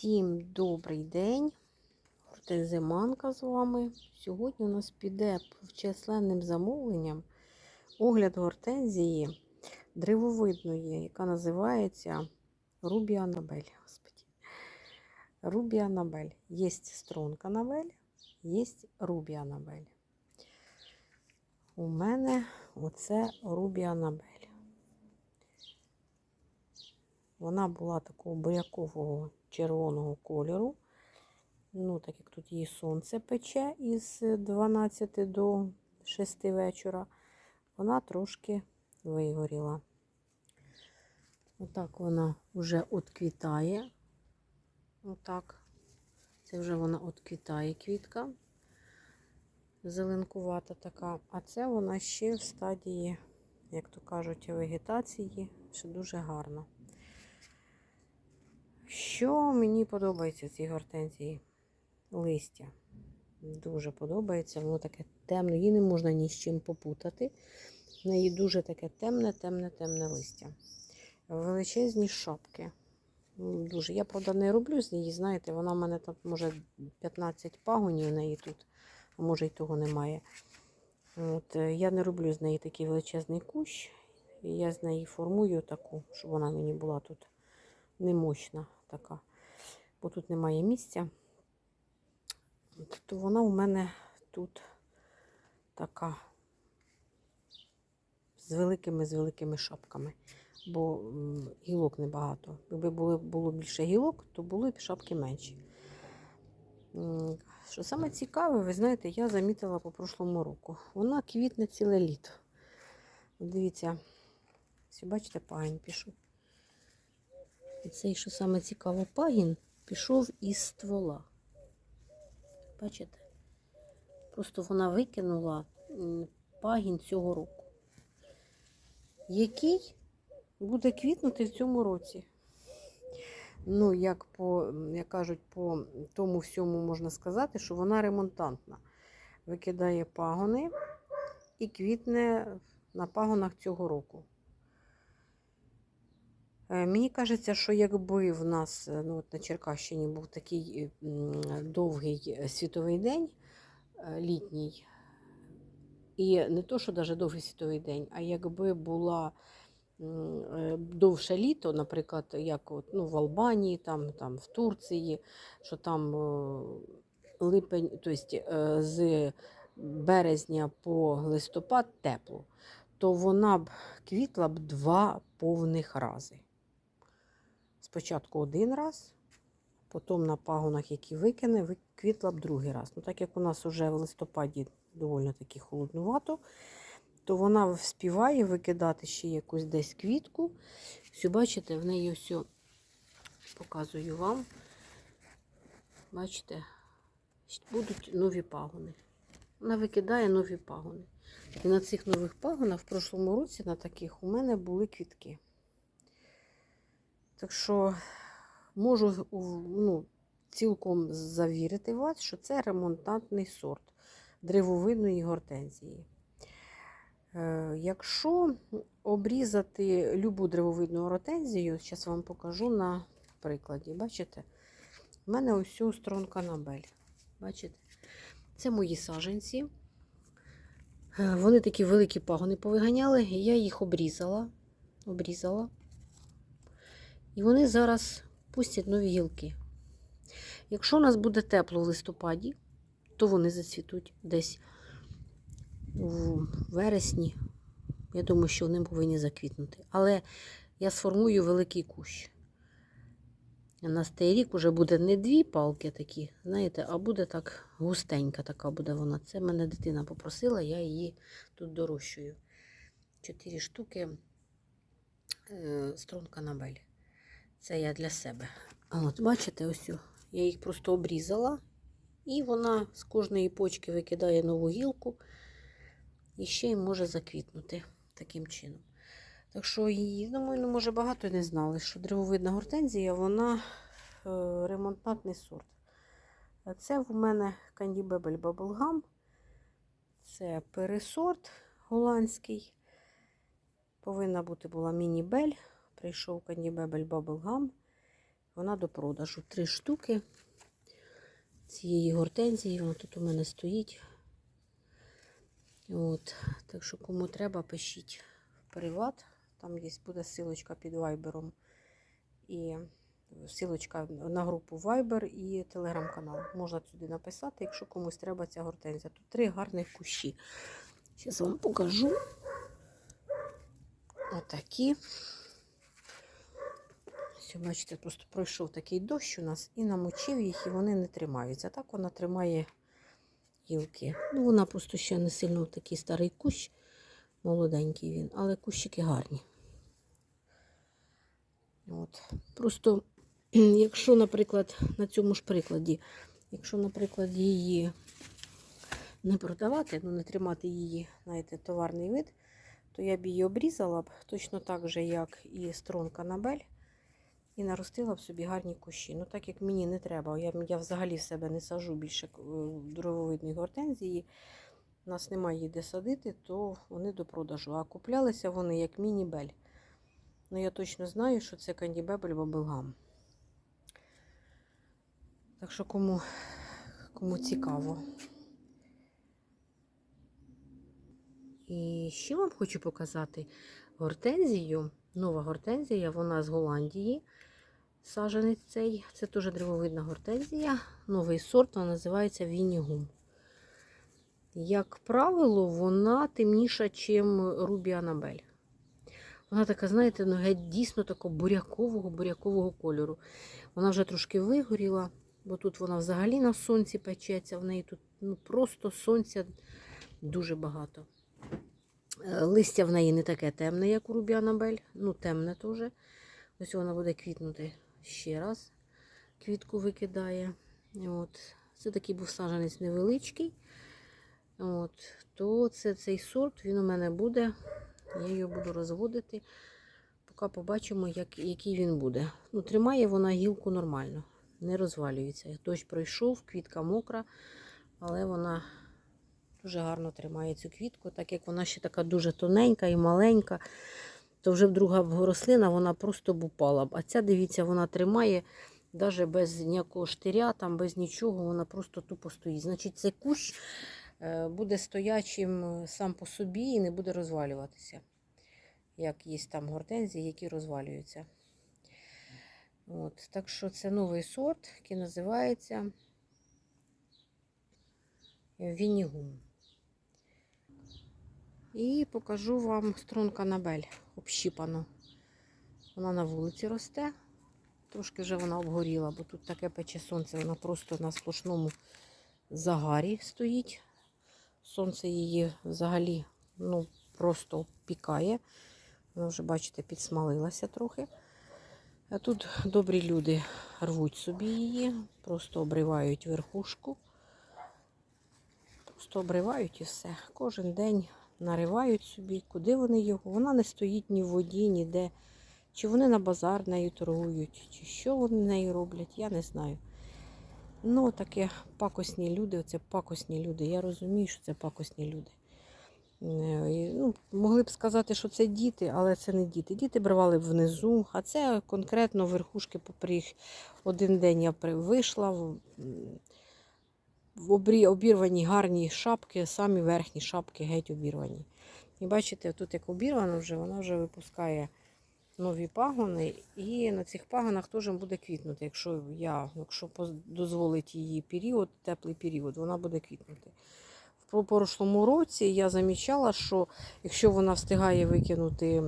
Всім добрий день. Гортензиманка з вами. Сьогодні у нас піде численним замовленням огляд гортензії древовидної, яка називається Рубі Анабель. Господи. Рубі Анабель. Є стронка Анабель, є Рубі Анабель. У мене оце Рубі Анабель. Вона була такого бурякового червоного кольору. Ну, так як тут її сонце пече із 12 до 6 вечора, вона трошки вигоріла. Отак вона вже отквітає. Отак. Це вже вона отквітає квітка. Зеленкувата така. А це вона ще в стадії, як то кажуть, вегетації, ще дуже гарна. Що мені подобається цій гортензії? Листя. Дуже подобається. Воно таке темне, її не можна ні з чим попутати. В неї дуже таке темне, темне, темне листя. Величезні шапки. Дуже. Я, правда, не роблю з неї, знаєте, вона в мене там, може, 15 пагонів неї тут, а може й того немає. От, Я не роблю з неї такий величезний кущ. І я з неї формую таку, щоб вона мені була тут немощна така, бо тут немає місця. То вона у мене тут така з великими з великими шапками, бо гілок небагато. Якби було, було більше гілок, то були б шапки менші. Що саме цікаве, ви знаєте, я замітила по прошлому року. Вона квітне ціле літо. Дивіться, бачите, пагін пішов. І цей, що саме цікаво, пагін пішов із ствола. Бачите? Просто вона викинула пагін цього року, який буде квітнути в цьому році. Ну, як по, як кажуть, по тому всьому можна сказати, що вона ремонтантна. Викидає пагони і квітне на пагонах цього року. Мені кажеться, що якби в нас ну, от на Черкащині був такий довгий світовий день літній, і не то, що навіть довгий світовий день, а якби була довше літо, наприклад, як от, ну, в Албанії, там, там, в Турції, що там липень, тобто з березня по листопад тепло, то вона б квітла б два повних рази. Спочатку один раз, потім на пагонах, які викине, квітла б другий раз. Ну, Так як у нас вже в листопаді доволі таки холоднувато, то вона співає викидати ще якусь десь квітку. Все, бачите, в неї все показую вам. Бачите, будуть нові пагони. Вона викидає нові пагони. І на цих нових пагонах в прошлому році на таких у мене були квітки. Так що можу ну, цілком завірити вас, що це ремонтантний сорт древовидної гортензії. Е, якщо обрізати любу древовидну гортензію, зараз вам покажу на прикладі. Бачите? У мене ось стронка набель. Бачите? Це мої саженці. Е, вони такі великі пагони повиганяли, і я їх обрізала. обрізала. І вони зараз пустять нові гілки. Якщо у нас буде тепло в листопаді, то вони зацвітуть десь у вересні. Я думаю, що вони повинні заквітнути. Але я сформую великий кущ. На цей рік вже буде не дві палки такі, знаєте, а буде так густенька така буде вона. Це мене дитина попросила, я її тут дорощую. Чотири штуки е, струнка набель. Це я для себе. От, Бачите, ось я їх просто обрізала, і вона з кожної почки викидає нову гілку і ще й може заквітнути таким чином. Так що, її, думаю, ну, може, багато не знали, що древовидна гортензія, вона е, ремонтантний сорт. Це в мене кандібебель Bubblegum. Це пересорт голландський. Повинна бути була міні-бель. Прийшов Кандібебель Bubblegum. Вона до продажу. Три штуки цієї гортензії. Вона тут у мене стоїть. От. Так що, кому треба, пишіть в приват. Там є буде силочка під вайбером. І силочка на групу Viber і телеграм-канал. Можна сюди написати, якщо комусь треба ця гортензія. Тут три гарних кущі. Зараз вам покажу. Отакі. Ось, бачите, просто пройшов такий дощ у нас і намочив їх, і вони не тримаються. Так вона тримає гілки. Ну, вона просто ще не сильно такий старий кущ, молоденький він, але кущики гарні. От. Просто, якщо, наприклад, на цьому ж прикладі, якщо, наприклад, її не продавати, ну не тримати її, знаєте, товарний вид, то я б її обрізала б точно так же, як і стронка Набель, і наростила б собі гарні кущі. Ну, так як мені не треба, я, я взагалі в себе не сажу більше е, дрововидної гортензії, у нас немає її де садити, то вони до продажу. А куплялися вони як міні-бель. Ну, я точно знаю, що це кандібебель бабилгам. Так що кому, кому цікаво. І ще вам хочу показати гортензію. Нова гортензія, вона з Голландії. Саженець цей. Це теж древовидна гортензія. Новий сорт, вона називається Вінігум. Як правило, вона темніша, ніж Рубі Анабель. Вона така, знаєте, ну, геть дійсно такого бурякового, бурякового кольору. Вона вже трошки вигоріла, бо тут вона взагалі на сонці печеться. В неї тут ну, просто сонця дуже багато. Е, Листя в неї не таке темне, як у Рубі Анабель. Ну, темне теж. Ось вона буде квітнути ще раз. Квітку викидає. От. Це такий був саджанець невеличкий. От. То це цей сорт, він у мене буде. Я її буду розводити. Поки побачимо, як, який він буде. Ну, Тримає вона гілку нормально, не розвалюється. Дощ пройшов, квітка мокра, але вона дуже гарно тримає цю квітку, так як вона ще така дуже тоненька і маленька, то вже б друга рослина вона просто б упала. А ця, дивіться, вона тримає навіть без ніякого штиря, там, без нічого, вона просто тупо стоїть. Значить, цей кущ е, буде стоячим сам по собі і не буде розвалюватися. Як є там гортензії, які розвалюються. От, так що це новий сорт, який називається Вінігум. І покажу вам струнка Набель общіпану. Вона на вулиці росте. Трошки вже вона обгоріла, бо тут таке пече сонце, вона просто на сплошному загарі стоїть. Сонце її взагалі ну, просто пікає. Вона вже, бачите, підсмалилася трохи. А тут добрі люди рвуть собі її, просто обривають верхушку. Просто обривають і все. Кожен день наривають собі, куди вони його. Вона не стоїть ні в воді, ніде. Чи вони на базар нею торгують, чи що вони нею роблять, я не знаю. Ну, таке пакосні люди, оце пакосні люди. Я розумію, що це пакосні люди. Е, Ну, могли б сказати, що це діти, але це не діти. Діти бривали б внизу, а це конкретно верхушки попріг. Один день я вийшла обірвані гарні шапки, самі верхні шапки геть обірвані. І бачите, тут як обірвано вже, вона вже випускає нові пагони, і на цих пагонах теж буде квітнути. Якщо я, якщо дозволить її період, теплий період, вона буде квітнути. В прошлому році я замічала, що якщо вона встигає викинути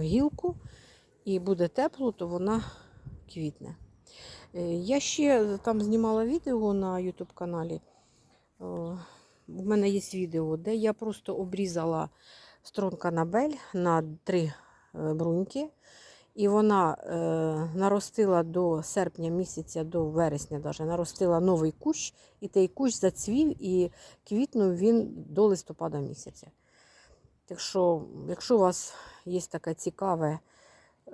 гілку і буде тепло, то вона квітне. Е, Я ще там знімала відео на YouTube каналі. У мене є відео, де я просто обрізала струнка Набель на три е, бруньки. І вона е, наростила до серпня місяця, до вересня даже, наростила новий кущ, і той кущ зацвів і квітнув він до листопада місяця. Так що, якщо у вас є таке цікаве е,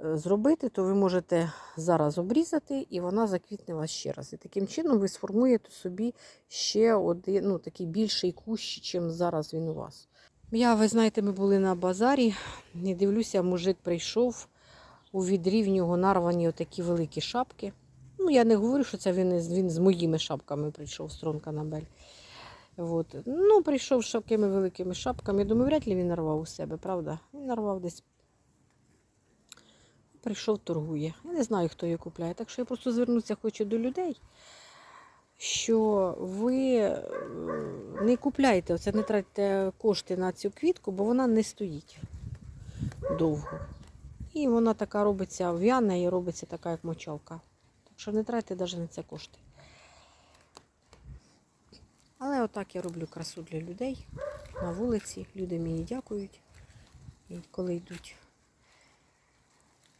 зробити, то ви можете зараз обрізати, і вона заквітне вас ще раз. І таким чином ви сформуєте собі ще один ну, такий більший кущ, чим зараз він у вас. Я, ви знаєте, ми були на базарі і дивлюся, мужик прийшов. У відрі в нього нарвані отакі великі шапки. Ну, я не говорю, що це він, він з моїми шапками прийшов з Тронканабель. От. Ну, прийшов з такими великими шапками. Я Думаю, вряд ли він нарвав у себе, правда? Він нарвав десь. Прийшов, торгує. Я не знаю, хто її купляє. Так що я просто звернутися хочу до людей, що ви е, не купляйте, оце не тратьте кошти на цю квітку, бо вона не стоїть довго. І вона така робиться в'яна і робиться така, як мочалка. Так що не тратьте навіть на це кошти. Але отак я роблю красу для людей на вулиці. Люди мені дякують, і коли йдуть.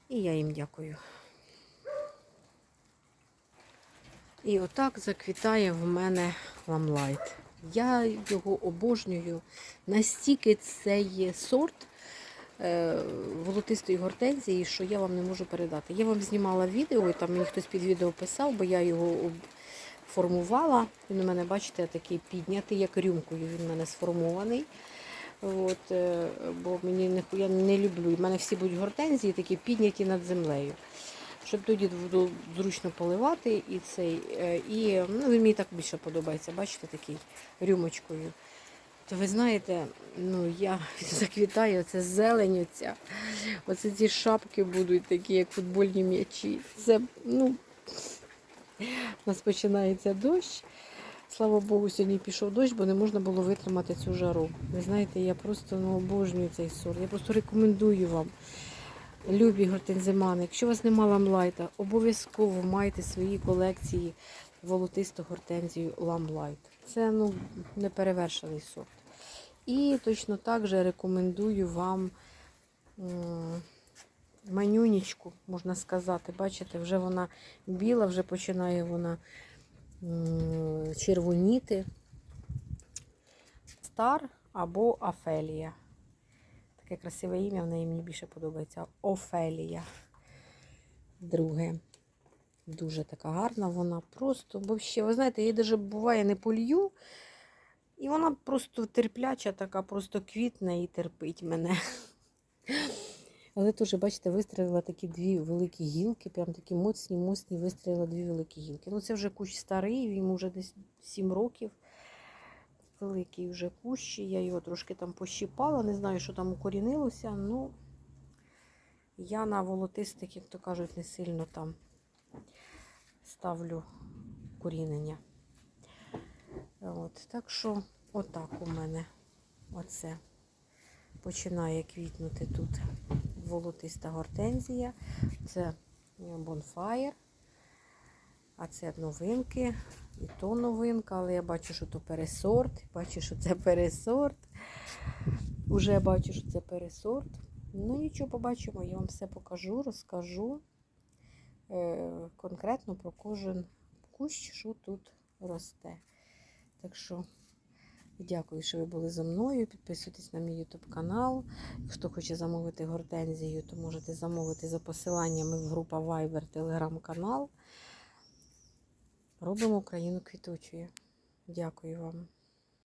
І я їм дякую. І отак заквітає в мене ламлайт. Я його обожнюю. Настільки це є сорт е, волотистої гортензії, що я вам не можу передати. Я вам знімала відео, і там мені хтось під відео писав, бо я його формувала. Він у мене, бачите, такий піднятий, як рюмкою. Він у мене сформований. От, е, бо мені не, я не люблю. У мене всі будуть гортензії такі підняті над землею. Щоб тоді зручно поливати і цей. е, І ну, він мені так більше подобається. Бачите, такий рюмочкою. То ви знаєте, ну я заквітаю, це зелень. Оце ці шапки будуть такі, як футбольні м'ячі. Це, ну, у нас починається дощ. Слава Богу, сьогодні пішов дощ, бо не можна було витримати цю жару. Ви знаєте, я просто ну, обожнюю цей сорт. Я просто рекомендую вам, любі гортензимани, якщо у вас нема ламлайта, обов'язково майте в своїй колекції волотисту гортензію ламлайт. Це ну, неперевершений сорт. І точно так же рекомендую вам манюнічку, можна сказати. Бачите, вже вона біла, вже починає вона червоніти. Стар або Афелія. Таке красиве ім'я, в неї мені більше подобається. Офелія. Друге. Дуже така гарна вона. Просто, бо ще, ви знаєте, я навіть буває не полью. І вона просто терпляча, така, просто квітне і терпить мене. Але теж, бачите, вистрілила такі дві великі гілки, прям такі моцні, моцні, вистрілила дві великі гілки. Ну, це вже кущ старий, йому вже десь 7 років. Великий вже кущ. Я його трошки там пощипала, не знаю, що там укорінилося. Ну, я на волотистих, як то кажуть, не сильно там ставлю корінення. От, так що, отак у мене оце починає квітнути тут волотиста гортензія. Це бонфаєр. А це новинки. І то новинка, але я бачу, що то пересорт. Бачу, що це пересорт. Уже бачу, що це пересорт. Ну нічого, побачимо, я вам все покажу, розкажу е, конкретно про кожен кущ, що тут росте. Так що дякую, що ви були зі мною. Підписуйтесь на мій YouTube канал. Хто хоче замовити гортензію, то можете замовити за посиланнями в група Viber, Telegram канал. Робимо Україну квітучою. Дякую вам.